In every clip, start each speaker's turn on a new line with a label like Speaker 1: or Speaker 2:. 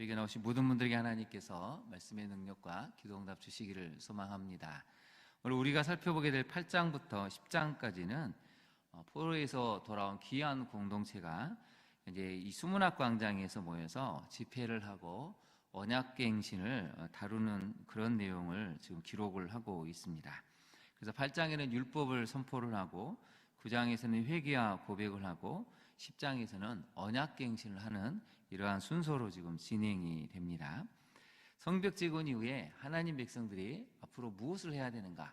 Speaker 1: 새벽에 나오신 모든 분들에게 하나님께서 말씀의 능력과 기도 응답 주시기를 소망합니다. 오늘 우리가 살펴보게 될 8장부터 10장까지는 어, 포로에서 돌아온 귀한 공동체가 이제 이 수문학 광장에서 모여서 집회를 하고 언약갱신을 어, 다루는 그런 내용을 지금 기록을 하고 있습니다. 그래서 8장에는 율법을 선포를 하고 9장에서는 회개와 고백을 하고 10장에서는 언약갱신을 하는 이러한 순서로 지금 진행이 됩니다. 성벽 재건 이후에 하나님 백성들이 앞으로 무엇을 해야 되는가,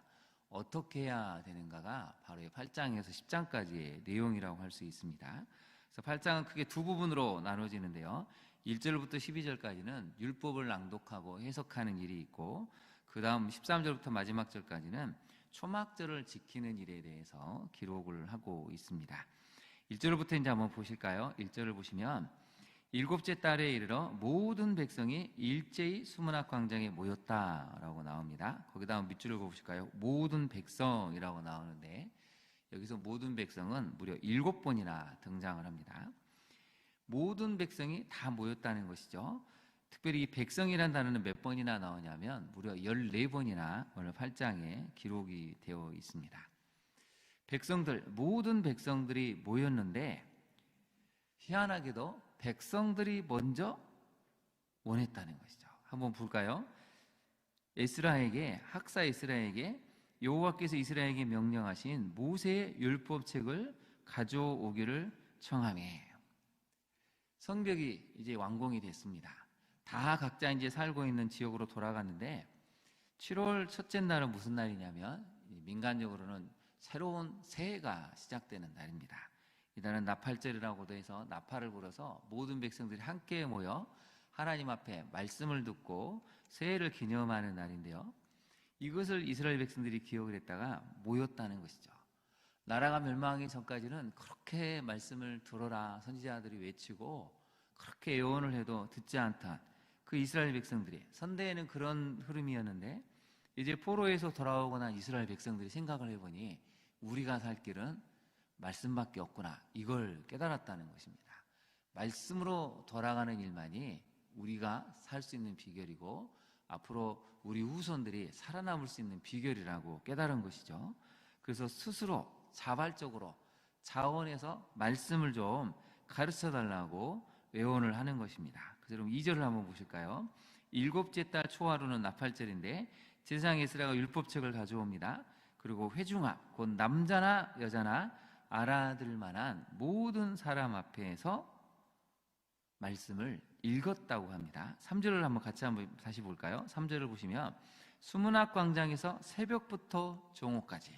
Speaker 1: 어떻게 해야 되는가가 바로 8장에서 10장까지의 내용이라고 할 수 있습니다. 그래서 8장은 크게 두 부분으로 나눠지는데요. 1절부터 12절까지는 율법을 낭독하고 해석하는 일이 있고, 그 다음 13절부터 마지막 절까지는 초막절을 지키는 일에 대해서 기록을 하고 있습니다. 1절부터 이제 한번 보실까요? 1절을 보시면 일곱째 달에 이르러 모든 백성이 일제히 수문학 광장에 모였다라고 나옵니다. 거기다 밑줄을 보실까요? 모든 백성이라고 나오는데 여기서 모든 백성은 무려 일곱 번이나 등장을 합니다. 모든 백성이 다 모였다는 것이죠. 특별히 이 백성이라는 단어는 몇 번이나 나오냐면 무려 14번이나 오늘 8장에 기록이 되어 있습니다. 백성들, 모든 백성들이 모였는데 희한하게도 백성들이 먼저 원했다는 것이죠. 한번 볼까요? 에스라에게 학사 에스라에게 여호와께서 이스라엘에게 명령하신 모세의 율법책을 가져오기를 청함해. 성벽이 이제 완공이 됐습니다. 다 각자 이제 살고 있는 지역으로 돌아갔는데 7월 첫째 날은 무슨 날이냐면 민간적으로는 새로운 새해가 시작되는 날입니다. 이날은 나팔절이라고도 해서 나팔을 불어서 모든 백성들이 함께 모여 하나님 앞에 말씀을 듣고 새해를 기념하는 날인데요. 이것을 이스라엘 백성들이 기억을 했다가 모였다는 것이죠. 나라가 멸망하기 전까지는 그렇게 말씀을 들어라 선지자들이 외치고 그렇게 예언을 해도 듣지 않던 그 이스라엘 백성들이 선대에는 그런 흐름이었는데 이제 포로에서 돌아오거나 이스라엘 백성들이 생각을 해보니 우리가 살 길은 말씀밖에 없구나. 이걸 깨달았다는 것입니다. 말씀으로 돌아가는 일만이 우리가 살 수 있는 비결이고 앞으로 우리 후손들이 살아남을 수 있는 비결이라고 깨달은 것이죠. 그래서 스스로 자발적으로 자원해서 말씀을 좀 가르쳐 달라고 외원을 하는 것입니다. 그래서 2절을 한번 보실까요? 일곱째 달 초하루는 나팔절인데 제상 에스라가 율법책을 가져옵니다. 그리고 회중아 곧 남자나 여자나 알아들 만한 모든 사람 앞에서 말씀을 읽었다고 합니다. 3절을 한번 같이 한번 다시 볼까요? 3절을 보시면 수문학 광장에서 새벽부터 종호까지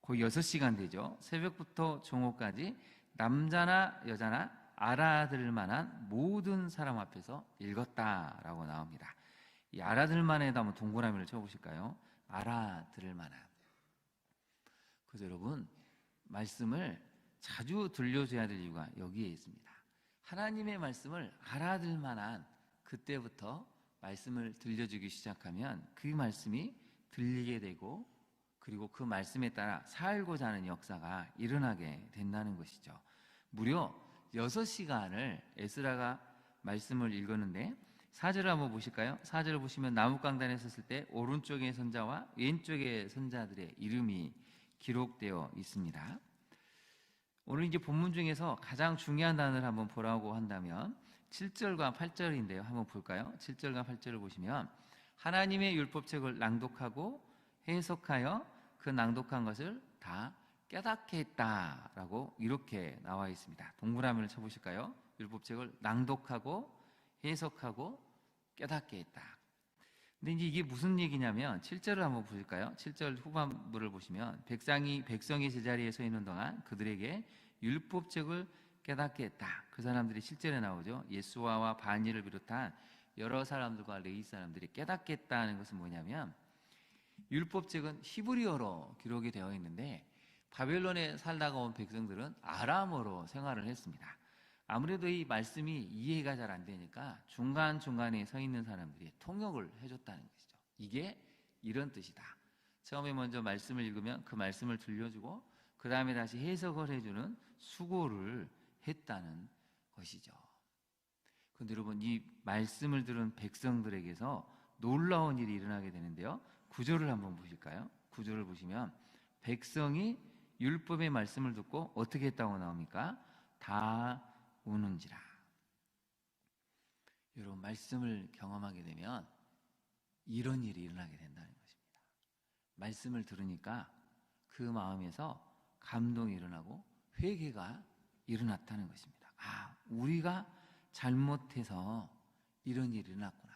Speaker 1: 거의 6시간 되죠. 새벽부터 종호까지 남자나 여자나 알아들 만한 모든 사람 앞에서 읽었다라고 나옵니다. 이 알아들 만에도 한번 동그라미를 쳐 보실까요? 알아들을 만한. 그래서 여러분 말씀을 자주 들려줘야 될 이유가 여기에 있습니다. 하나님의 말씀을 알아들 만한 그때부터 말씀을 들려주기 시작하면 그 말씀이 들리게 되고 그리고 그 말씀에 따라 살고자 하는 역사가 일어나게 된다는 것이죠. 무려 6시간을 에스라가 말씀을 읽었는데 사절을 한번 보실까요? 사절을 보시면 나무강단에 섰을 때 오른쪽의 선자와 왼쪽의 선자들의 이름이 기록되어 있습니다. 오늘 이제 본문 중에서 가장 중요한 단어를 한번 보라고 한다면 7절과 8절인데요. 한번 볼까요? 7절과 8절을 보시면 하나님의 율법책을 낭독하고 해석하여 그 낭독한 것을 다 깨닫게 했다라고 이렇게 나와 있습니다. 동그라미를 쳐보실까요? 율법책을 낭독하고 해석하고 깨닫게 했다. 근데 이게 무슨 얘기냐면 7절을 한번 보실까요? 7절 후반부를 보시면 백성이 백성이 제자리에 서 있는 동안 그들에게 율법책을 깨닫게 했다. 그 사람들이 실제로 나오죠. 예수와와 바니를 비롯한 여러 사람들과 레이 사람들이 깨닫게 했다는 것은 뭐냐면 율법책은 히브리어로 기록이 되어 있는데 바벨론에 살다가 온 백성들은 아람어로 생활을 했습니다. 아무래도 이 말씀이 이해가 잘 안 되니까 중간중간에 서 있는 사람들이 통역을 해줬다는 것이죠. 이게 이런 뜻이다. 처음에 먼저 말씀을 읽으면 그 말씀을 들려주고 그 다음에 다시 해석을 해주는 수고를 했다는 것이죠. 근데 여러분 이 말씀을 들은 백성들에게서 놀라운 일이 일어나게 되는데요. 구절을 한번 보실까요? 구절을 보시면 백성이 율법의 말씀을 듣고 어떻게 했다고 나옵니까? 다 우는지라. 여러분 말씀을 경험하게 되면 이런 일이 일어나게 된다는 것입니다. 말씀을 들으니까 그 마음에서 감동이 일어나고 회개가 일어났다는 것입니다. 아, 우리가 잘못해서 이런 일이 일어났구나.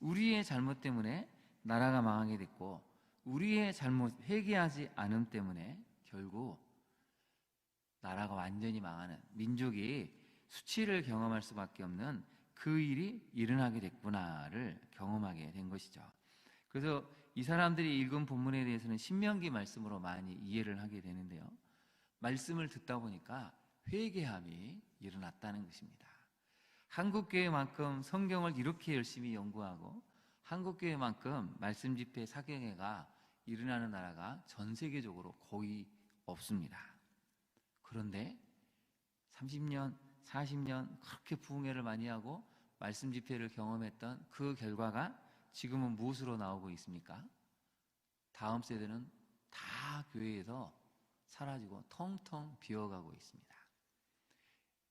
Speaker 1: 우리의 잘못 때문에 나라가 망하게 됐고 우리의 잘못 회개하지 않음 때문에 결국 나라가 완전히 망하는 민족이 수치를 경험할 수밖에 없는 그 일이 일어나게 됐구나를 경험하게 된 것이죠. 그래서 이 사람들이 읽은 본문에 대해서는 신명기 말씀으로 많이 이해를 하게 되는데요. 말씀을 듣다 보니까 회개함이 일어났다는 것입니다. 한국교회만큼 성경을 이렇게 열심히 연구하고 한국교회만큼 말씀 집회 사경회가 일어나는 나라가 전 세계적으로 거의 없습니다. 그런데 30년, 40년 그렇게 부흥회를 많이 하고 말씀 집회를 경험했던 그 결과가 지금은 무엇으로 나오고 있습니까? 다음 세대는 다 교회에서 사라지고 텅텅 비어가고 있습니다.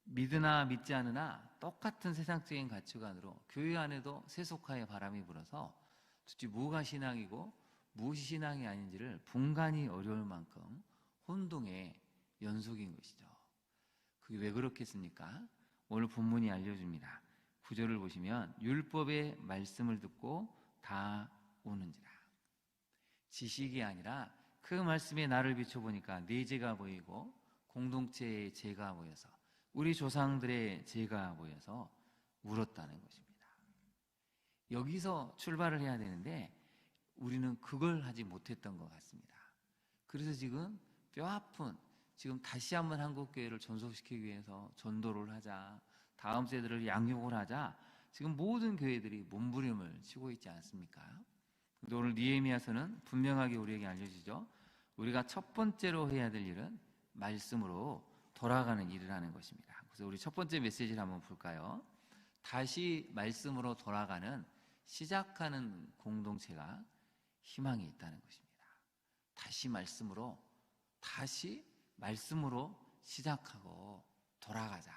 Speaker 1: 믿으나 믿지 않으나 똑같은 세상적인 가치관으로 교회 안에도 세속화의 바람이 불어서 도대체 무엇가 신앙이고 무엇이 신앙이 아닌지를 분간이 어려울 만큼 혼동의 연속인 것이죠. 그게 왜 그렇겠습니까? 오늘 본문이 알려줍니다. 구절을 보시면 율법의 말씀을 듣고 다 오는지라. 지식이 아니라 그 말씀에 나를 비춰보니까 내 죄가 보이고 공동체의 죄가 보여서 우리 조상들의 죄가 보여서 울었다는 것입니다. 여기서 출발을 해야 되는데 우리는 그걸 하지 못했던 것 같습니다. 그래서 지금 뼈 아픈 지금 다시 한번 한국교회를 전속시키기 위해서 전도를 하자 다음 세대를 양육을 하자 지금 모든 교회들이 몸부림을 치고 있지 않습니까? 근데 오늘 니에미아서는 분명하게 우리에게 알려주죠. 우리가 첫 번째로 해야 될 일은 말씀으로 돌아가는 일을 하는 것입니다. 그래서 우리 첫 번째 메시지를 한번 볼까요? 다시 말씀으로 돌아가는 시작하는 공동체가 희망이 있다는 것입니다. 다시 말씀으로 다시 말씀으로 시작하고 돌아가자.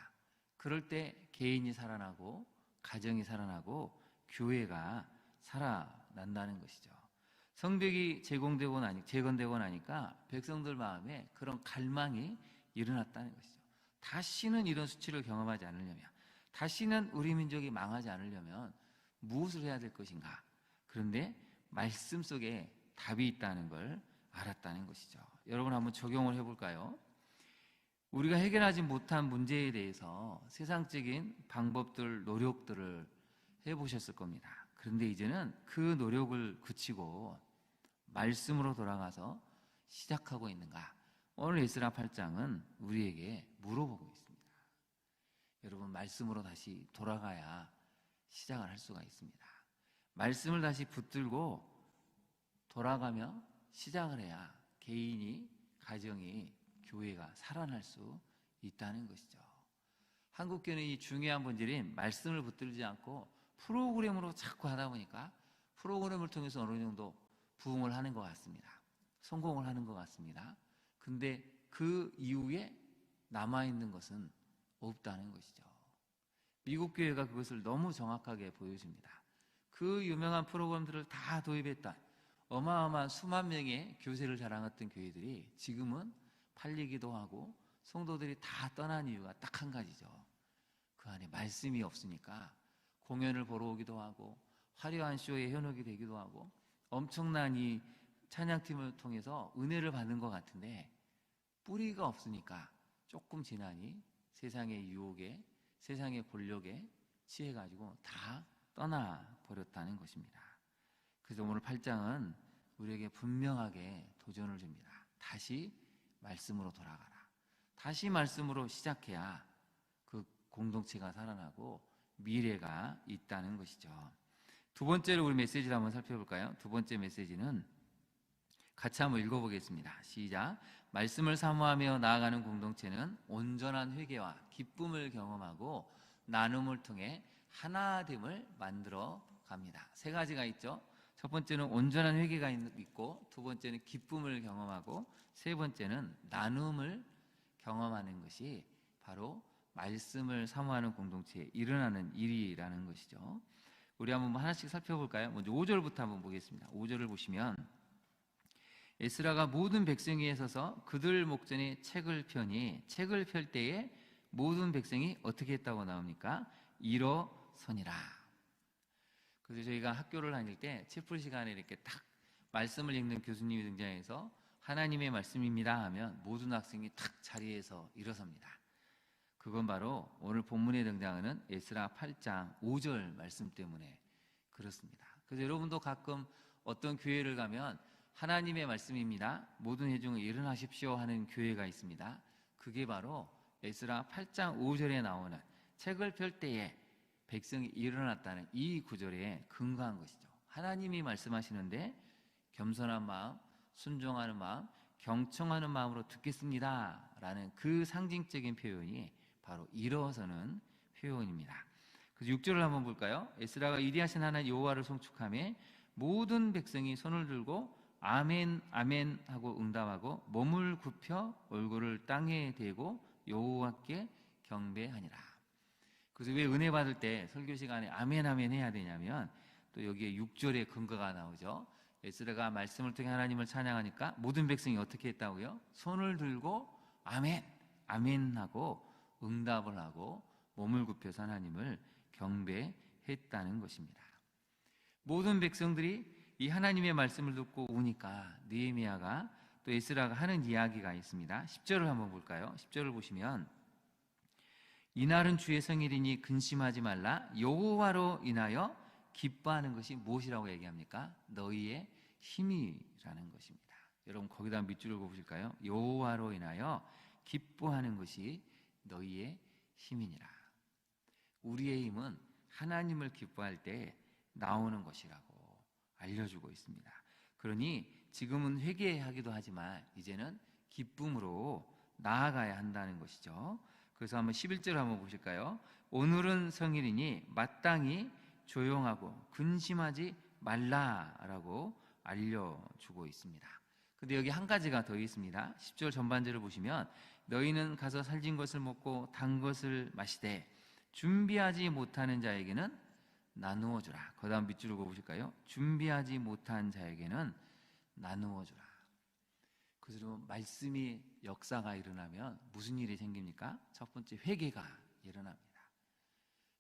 Speaker 1: 그럴 때 개인이 살아나고 가정이 살아나고 교회가 살아난다는 것이죠. 성벽이 제공되고 나니 재건되고 나니까 백성들 마음에 그런 갈망이 일어났다는 것이죠. 다시는 이런 수치를 경험하지 않으려면 다시는 우리 민족이 망하지 않으려면 무엇을 해야 될 것인가? 그런데 말씀 속에 답이 있다는 걸 알았다는 것이죠. 여러분 한번 적용을 해볼까요? 우리가 해결하지 못한 문제에 대해서 세상적인 방법들, 노력들을 해보셨을 겁니다. 그런데 이제는 그 노력을 그치고 말씀으로 돌아가서 시작하고 있는가? 오늘 에스라 8장은 우리에게 물어보고 있습니다. 여러분, 말씀으로 다시 돌아가야 시작을 할 수가 있습니다. 말씀을 다시 붙들고 돌아가며 시작을 해야 개인이, 가정이, 교회가 살아날 수 있다는 것이죠. 한국교회는 이 중요한 본질인 말씀을 붙들지 않고 프로그램으로 자꾸 하다 보니까 프로그램을 통해서 어느 정도 부흥을 하는 것 같습니다. 성공을 하는 것 같습니다. 근데 그 이후에 남아있는 것은 없다는 것이죠. 미국 교회가 그것을 너무 정확하게 보여줍니다. 그 유명한 프로그램들을 다 도입했던 어마어마한 수만 명의 교세를 자랑했던 교회들이 지금은 팔리기도 하고 성도들이 다 떠난 이유가 딱 한 가지죠. 그 안에 말씀이 없으니까 공연을 보러 오기도 하고 화려한 쇼에 현혹이 되기도 하고 엄청난 이 찬양팀을 통해서 은혜를 받는 것 같은데 뿌리가 없으니까 조금 지나니 세상의 유혹에 세상의 권력에 취해가지고 다 떠나 버렸다는 것입니다. 그래서 오늘 8장은 우리에게 분명하게 도전을 줍니다. 다시 말씀으로 돌아가라. 다시 말씀으로 시작해야 그 공동체가 살아나고 미래가 있다는 것이죠. 두 번째로 우리 메시지를 한번 살펴볼까요? 두 번째 메시지는 같이 한번 읽어보겠습니다. 시작. 말씀을 사모하며 나아가는 공동체는 온전한 회개와 기쁨을 경험하고 나눔을 통해 하나됨을 만들어 갑니다. 세 가지가 있죠. 첫 번째는 온전한 회개가 있- 있고, 두 번째는 기쁨을 경험하고, 세 번째는 나눔을 경험하는 것이 바로 말씀을 사모하는 공동체에 일어나는 일이라는 것이죠. 우리 한번 뭐 하나씩 살펴볼까요? 먼저 5절부터 한번 보겠습니다. 5절을 보시면 에스라가 모든 백성 위에 서서 그들 목전에 책을 펴니 책을 펼 때에 모든 백성이 어떻게 했다고 나옵니까? 일어서니라. 그래서 저희가 학교를 다닐 때 채플 시간에 이렇게 딱 말씀을 읽는 교수님이 등장해서 하나님의 말씀입니다 하면 모든 학생이 탁 자리에서 일어섭니다. 그건 바로 오늘 본문에 등장하는 에스라 8장 5절 말씀 때문에 그렇습니다. 그래서 여러분도 가끔 어떤 교회를 가면 하나님의 말씀입니다. 모든 회중을 일어나십시오 하는 교회가 있습니다. 그게 바로 에스라 8장 5절에 나오는 책을 펼 때에 백성이 일어났다는 이 구절에 근거한 것이죠. 하나님이 말씀하시는데 겸손한 마음, 순종하는 마음, 경청하는 마음으로 듣겠습니다. 라는 그 상징적인 표현이 바로 일어서는 표현입니다. 그래서 6절을 한번 볼까요? 에스라가 이리하신 하나님 여호와를 송축하며 모든 백성이 손을 들고 아멘 아멘 하고 응답하고 몸을 굽혀 얼굴을 땅에 대고 여호와께 경배하니라. 그래서 왜 은혜 받을 때 설교 시간에 아멘 아멘 해야 되냐면 또 여기에 6절의 근거가 나오죠. 에스라가 말씀을 통해 하나님을 찬양하니까 모든 백성이 어떻게 했다고요? 손을 들고 아멘 아멘 하고 응답을 하고 몸을 굽혀서 하나님을 경배했다는 것입니다. 모든 백성들이 이 하나님의 말씀을 듣고 우니까 느헤미야가 또 에스라가 하는 이야기가 있습니다. 10절을 한번 볼까요? 10절을 보시면 이날은 주의 생일이니 근심하지 말라 여호와로 인하여 기뻐하는 것이 무엇이라고 얘기합니까? 너희의 힘이라는 것입니다. 여러분 거기다 밑줄을 보실까요? 여호와로 인하여 기뻐하는 것이 너희의 힘이니라. 우리의 힘은 하나님을 기뻐할 때 나오는 것이라고 알려주고 있습니다. 그러니 지금은 회개하기도 하지만 이제는 기쁨으로 나아가야 한다는 것이죠. 그래서 한번 11절 한번 보실까요? 오늘은 성일이니 마땅히 조용하고 근심하지 말라라고 알려주고 있습니다. 근데 여기 한 가지가 더 있습니다. 10절 전반절을 보시면 너희는 가서 살진 것을 먹고 단 것을 마시되 준비하지 못하는 자에게는 나누어 주라. 그다음 밑줄을 보실까요? 준비하지 못한 자에게는 나누어 주라. 그래서 말씀이 역사가 일어나면 무슨 일이 생깁니까? 첫 번째 회개가 일어납니다.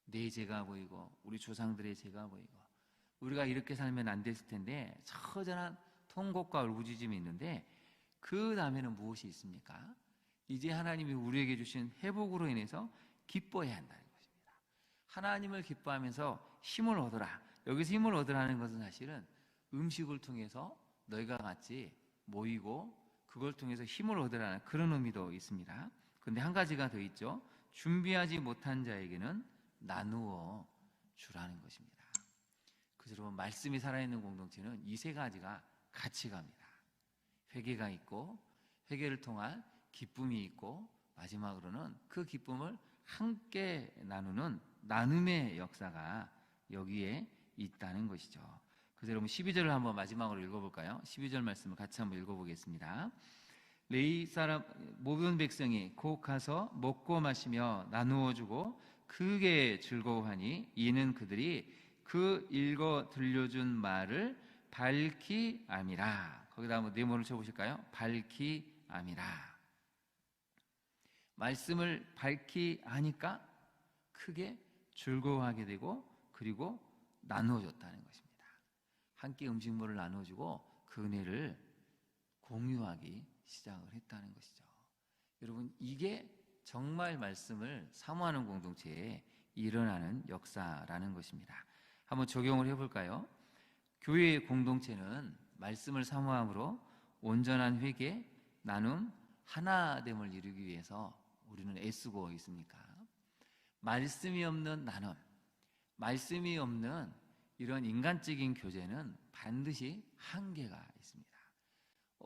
Speaker 1: 내 죄가 보이고 우리 조상들의 죄가 보이고 우리가 이렇게 살면 안 됐을 텐데 처절한 통곡과 울부짖음이 있는데 그 다음에는 무엇이 있습니까? 이제 하나님이 우리에게 주신 회복으로 인해서 기뻐해야 한다는 것입니다. 하나님을 기뻐하면서 힘을 얻어라. 여기서 힘을 얻으라는 것은 사실은 음식을 통해서 너희가 같이 모이고 그걸 통해서 힘을 얻으라는 그런 의미도 있습니다. 근데 한 가지가 더 있죠. 준비하지 못한 자에게는 나누어 주라는 것입니다. 그래서 말씀이 살아있는 공동체는 이 세 가지가 같이 갑니다. 회개가 있고 회개를 통한 기쁨이 있고 마지막으로는 그 기쁨을 함께 나누는 나눔의 역사가 여기에 있다는 것이죠. 그래서 여러분 12절을 한번 마지막으로 읽어볼까요? 12절 말씀을 같이 한번 읽어보겠습니다. 레이 사람 모든 백성이 곧 가서 먹고 마시며 나누어 주고 크게 즐거워하니 이는 그들이 그 읽어 들려준 말을 밝히 암이라. 거기다 한번 네모를 쳐보실까요? 밝히 암이라. 말씀을 밝히 하니까 크게 즐거워하게 되고 그리고 나누어줬다는 것입니다. 함께 음식물을 나눠주고 그 은혜를 공유하기 시작을 했다는 것이죠. 여러분 이게 정말 말씀을 사모하는 공동체에 일어나는 역사라는 것입니다. 한번 적용을 해볼까요? 교회의 공동체는 말씀을 사모함으로 온전한 회개, 나눔, 하나됨을 이루기 위해서 우리는 애쓰고 있습니까? 말씀이 없는 나눔, 말씀이 없는 이런 인간적인 교제는 반드시 한계가 있습니다.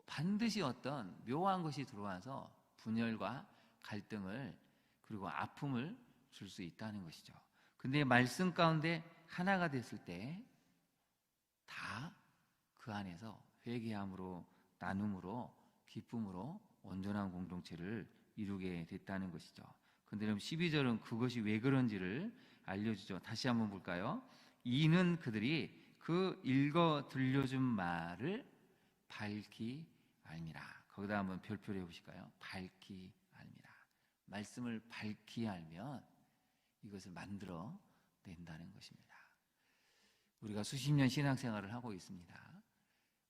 Speaker 1: 반드시 어떤 묘한 것이 들어와서 분열과 갈등을 그리고 아픔을 줄 수 있다는 것이죠. 근데 말씀 가운데 하나가 됐을 때 다 그 안에서 회개함으로 나눔으로 기쁨으로 온전한 공동체를 이루게 됐다는 것이죠. 근데 그럼 12절은 그것이 왜 그런지를 알려주죠. 다시 한번 볼까요? 이는 그들이 그 읽어 들려준 말을 밝히 알미라. 거기다 한번 별표를 해보실까요? 밝히 알미라. 말씀을 밝히 알면 이것을 만들어 낸다는 것입니다. 우리가 수십 년 신앙생활을 하고 있습니다.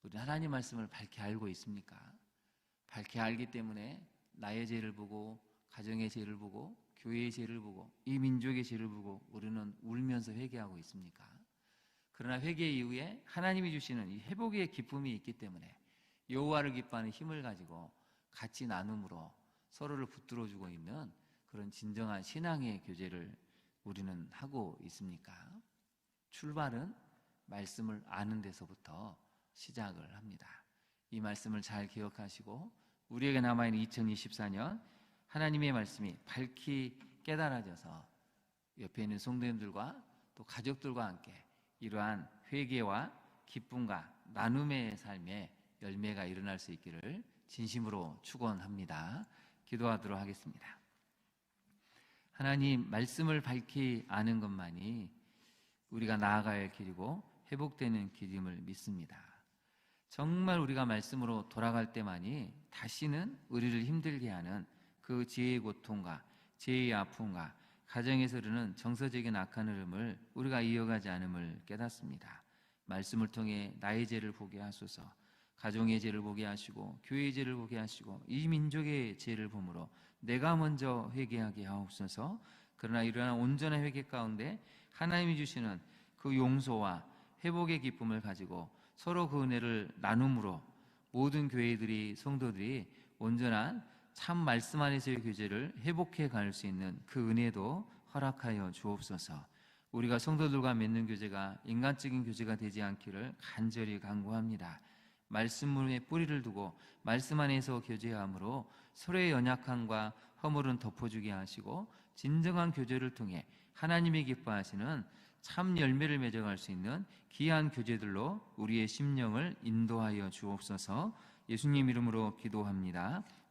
Speaker 1: 우리 하나님 말씀을 밝히 알고 있습니까? 밝히 알기 때문에 나의 죄를 보고 가정의 죄를 보고 교회의 죄를 보고 이 민족의 죄를 보고 우리는 울면서 회개하고 있습니까? 그러나 회개 이후에 하나님이 주시는 이 회복의 기쁨이 있기 때문에 여호와를 기뻐하는 힘을 가지고 같이 나눔으로 서로를 붙들어 주고 있는 그런 진정한 신앙의 교제를 우리는 하고 있습니까? 출발은 말씀을 아는 데서부터 시작을 합니다. 이 말씀을 잘 기억하시고 우리에게 남아있는 2024년 하나님의 말씀이 밝히 깨달아져서 옆에 있는 성도님들과 또 가족들과 함께 이러한 회개와 기쁨과 나눔의 삶에 열매가 일어날 수 있기를 진심으로 축원합니다. 기도하도록 하겠습니다. 하나님 말씀을 밝히 아는 것만이 우리가 나아가야 할 길이고 회복되는 길임을 믿습니다. 정말 우리가 말씀으로 돌아갈 때만이 다시는 우리를 힘들게 하는 그 죄의 고통과 죄의 아픔과 가정에서 이르는 정서적인 악한 흐름을 우리가 이어가지 않음을 깨닫습니다. 말씀을 통해 나의 죄를 보게 하소서. 가정의 죄를 보게 하시고 교회의 죄를 보게 하시고 이 민족의 죄를 보므로 내가 먼저 회개하게 하옵소서. 그러나 이러한 온전한 회개 가운데 하나님이 주시는 그 용서와 회복의 기쁨을 가지고 서로 그 은혜를 나눔으로 모든 교회들이 성도들이 온전한 참 말씀 안에서의 교제를 회복해 갈 수 있는 그 은혜도 허락하여 주옵소서. 우리가 성도들과 맺는 교제가 인간적인 교제가 되지 않기를 간절히 간구합니다. 말씀문에 뿌리를 두고 말씀 안에서 교제함으로 서로의 연약함과 허물은 덮어주게 하시고 진정한 교제를 통해 하나님이 기뻐하시는 참 열매를 맺어갈 수 있는 귀한 교제들로 우리의 심령을 인도하여 주옵소서 예수님 이름으로 기도합니다.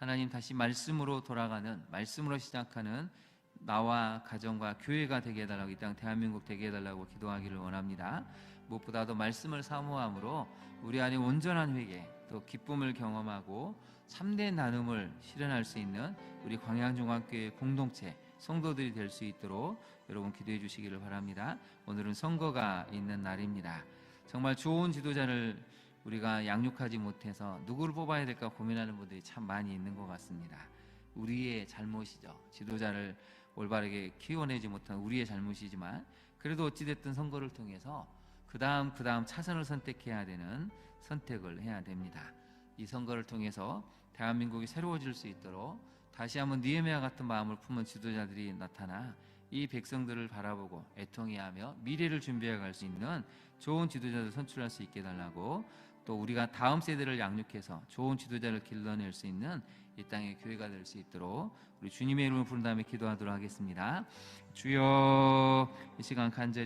Speaker 1: 하나님 다시 말씀으로 돌아가는 말씀으로 시작하는 나와 가정과 교회가 되게 해달라고 이 땅 대한민국 되게 해달라고 기도하기를 원합니다. 무엇보다도 말씀을 사모함으로 우리 안에 온전한 회개 또 기쁨을 경험하고 참된 나눔을 실현할 수 있는 우리 광양중학교의 공동체 성도들이 될 수 있도록 여러분 기도해 주시기를 바랍니다. 오늘은 선거가 있는 날입니다. 정말 좋은 지도자를 우리가 양육하지 못해서 누구를 뽑아야 될까 고민하는 분들이 참 많이 있는 것 같습니다. 우리의 잘못이죠. 지도자를 올바르게 키워내지 못한 우리의 잘못이지만 그래도 어찌됐든 선거를 통해서 그 다음 그 다음 차선을 선택해야 되는 선택을 해야 됩니다. 이 선거를 통해서 대한민국이 새로워질 수 있도록 다시 한번 니에미아 같은 마음을 품은 지도자들이 나타나 이 백성들을 바라보고 애통해하며 미래를 준비해 갈 수 있는 좋은 지도자를 선출할 수 있게 달라고 또 우리가 다음 세대를 양육해서 좋은 지도자를 길러낼 수 있는 이 땅의 교회가 될 수 있도록 우리 주님의 이름을 부른 다음에 기도하도록 하겠습니다. 주여 이 시간 간절히